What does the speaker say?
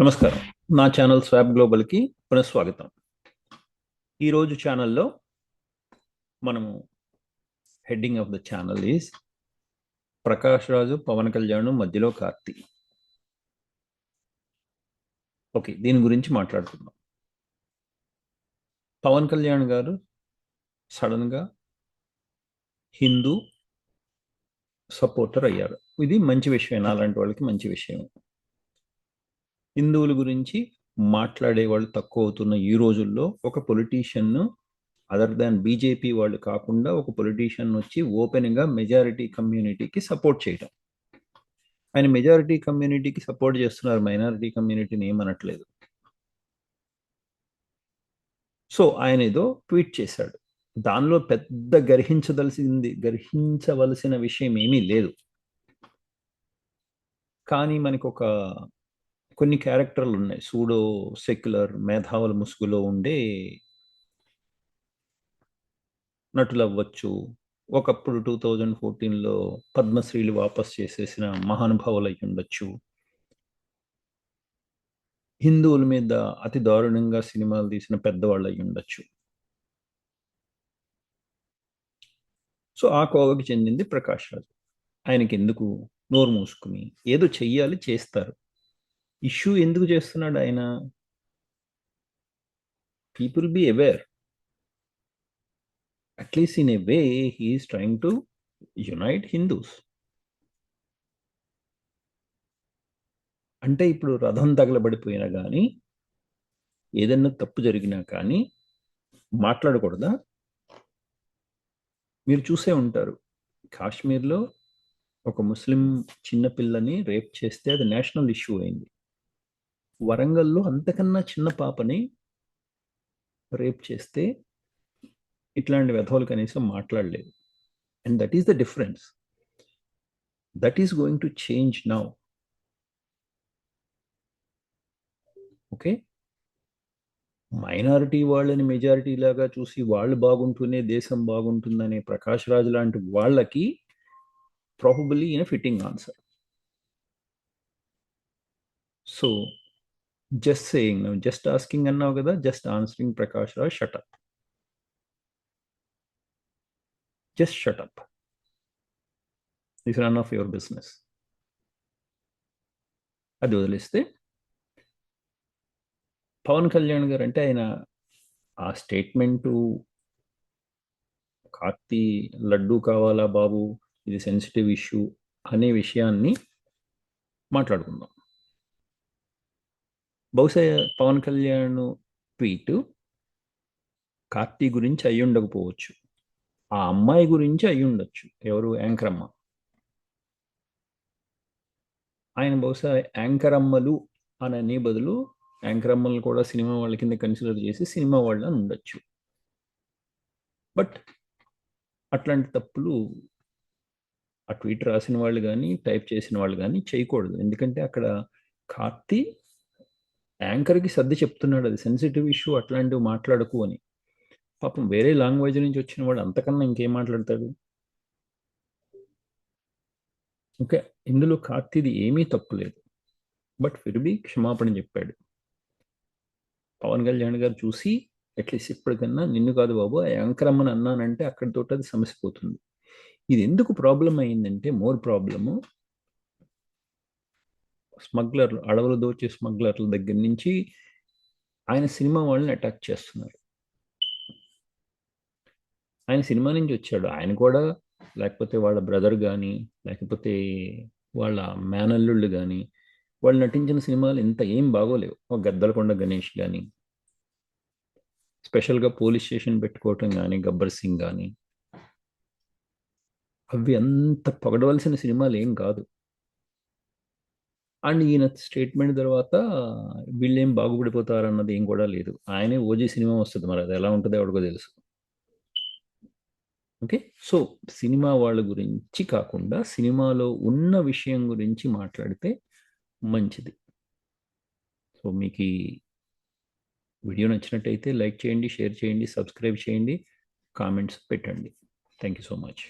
నమస్కారం. నా channel swap గ్లోబల్కి పునఃస్వాగతం. ఈరోజు ఛానల్లో మనము heading of the channel is Prakash Raju Pawan Kalyan మధ్యలో కార్తి. ఓకే దీని గురించి మాట్లాడుకుందాం. పవన్ కళ్యాణ్ గారు సడన్గా హిందూ సపోర్టర్ అయ్యారు. ఇది మంచి విషయం అలాంటి వాళ్ళకి మంచి విషయం హిందువుల గురించి మాట్లాడే వాళ్ళు తక్కువ అవుతున్న ఈ రోజుల్లో ఒక పొలిటీషియన్ను అదర్ దాన్ బీజేపీ వాళ్ళు కాకుండా ఒక పొలిటీషియన్ వచ్చి ఓపెన్గా మెజారిటీ కమ్యూనిటీకి సపోర్ట్ చేయటం. ఆయన మెజారిటీ కమ్యూనిటీకి సపోర్ట్ చేస్తున్నారు మైనారిటీ కమ్యూనిటీని ఏమనట్లేదు. సో ఆయన ఏదో ట్వీట్ చేశాడు. దానిలో పెద్ద గర్హించదలసింది గర్హించవలసిన విషయం ఏమీ లేదు. కానీ మనకు ఒక కొన్ని క్యారెక్టర్లు ఉన్నాయి. సూడో సెక్యులర్ మేధావుల ముసుగులో ఉండే నటులు అవ్వచ్చు ఒకప్పుడు టూ థౌజండ్ ఫోర్టీన్లో పద్మశ్రీలు వాపస్ చేసేసిన మహానుభావులు అయి ఉండొచ్చు హిందువుల మీద అతి దారుణంగా సినిమాలు తీసిన పెద్దవాళ్ళు అయి ఉండొచ్చు సో ఆ కోవకి చెందింది ప్రకాష్ రాజు. ఆయనకి ఎందుకు నోరు మూసుకుని ఏదో చెయ్యాలి చేస్తారు. ఇష్యూ ఎందుకు చేస్తున్నాడు ఆయన? People be aware at least in a way he's trying to unite Hindus అంటే ఇప్పుడు రథం తగలబడిపోయినా కానీ ఏదన్నా తప్పు జరిగినా కానీ మాట్లాడకూడదా? మీరు చూసే ఉంటారు. కాశ్మీర్లో ఒక ముస్లిం చిన్నపిల్లని రేప్ చేస్తే అది నేషనల్ ఇష్యూ అయింది. వరంగల్లో అంతకన్నా చిన్న పాపని రేప్ చేస్తే ఇట్లాంటి వ్యధవులు కనీసం మాట్లాడలేదు. And that is the difference that is going to change now okay minority వాళ్ళని మెజారిటీ లాగా చూసి వాళ్ళు బాగుంటూనే దేశం బాగుంటుందనే ప్రకాష్ రాజ్ లాంటి వాళ్ళకి probably in fitting answer so just saying just asking అన్నావు కదా just answering Prakash Rao shut up just shut up is run of your business అది వదిలేస్తే పవన్ కళ్యాణ్ గారు అంటే ఆయన ఆ స్టేట్మెంటు కార్తీ లడ్డు కావాలా బాబు ఇది సెన్సిటివ్ ఇష్యూ అనే విషయాన్ని మాట్లాడుకుందాం. బహుశా పవన్ కళ్యాణ్ ట్వీట్ కార్తీ గురించి అయి ఉండకపోవచ్చు. ఆ అమ్మాయి గురించి అయి ఉండొచ్చు. ఎవరు? యాంకర్ అమ్మ. ఆయన బహుశా యాంకర్ అమ్మలు అనే బదులు యాంకర్ అమ్మలు కూడా సినిమా వాళ్ళ కింద కన్సిడర్ చేసి సినిమా వాళ్ళని ఉండొచ్చు. బట్ అట్లాంటి తప్పులు ఆ ట్వీట్ రాసిన వాళ్ళు కానీ టైప్ చేసిన వాళ్ళు కానీ చేయకూడదు. ఎందుకంటే అక్కడ కార్తీ యాంకర్కి సర్ది చెప్తున్నాడు అది సెన్సిటివ్ ఇష్యూ అట్లాంటివి మాట్లాడకు అని. పాపం వేరే లాంగ్వేజ్ నుంచి వచ్చిన వాడు అంతకన్నా ఇంకేం మాట్లాడతాడు? ఓకే ఇందులో కార్తీది ఏమీ తప్పు లేదు. బట్ ఫిర్బీ క్షమాపణ చెప్పాడు. పవన్ కళ్యాణ్ గారు చూసి అట్లీస్ట్ ఇప్పటికన్నా నిన్ను కాదు బాబు ఆ యాంకర్ అమ్మని అన్నానంటే అక్కడితో అది సమసిపోతుంది. ఇది ఎందుకు ప్రాబ్లం అయిందంటే మోర్ ప్రాబ్లము స్మగ్లర్లు అడవులు దోచే స్మగ్లర్ల దగ్గర నుంచి ఆయన సినిమా వాళ్ళని అటాక్ చేస్తున్నారు. ఆయన సినిమా నుంచి వచ్చాడు. ఆయన కూడా లేకపోతే వాళ్ళ బ్రదర్ కానీ లేకపోతే వాళ్ళ మేనల్లుళ్ళు కానీ వాళ్ళు నటించిన సినిమాలు ఇంత ఏం బాగోలేవు. ఒక గద్దలకొండ గణేష్ కానీ స్పెషల్గా పోలీస్ స్టేషన్ పెట్టుకోవటం కానీ గబ్బర్ సింగ్ కానీ అవి అంత పొగడవలసిన సినిమాలు ఏం కాదు. అండ్ ఈయన స్టేట్మెంట్ తర్వాత వీళ్ళేం బాగుపడిపోతారన్నది ఏం కూడా లేదు. ఆయనే ఓజీ సినిమా వస్తుంది మరి అది ఎలా ఉంటుందో ఎవరికో తెలుసు. ఓకే సో సినిమా వాళ్ళ గురించి కాకుండా సినిమాలో ఉన్న విషయం గురించి మాట్లాడితే మంచిది. సో మీకు ఈ వీడియో నచ్చినట్టయితే లైక్ చేయండి షేర్ చేయండి సబ్స్క్రైబ్ చేయండి కామెంట్స్ పెట్టండి. Thank you so much.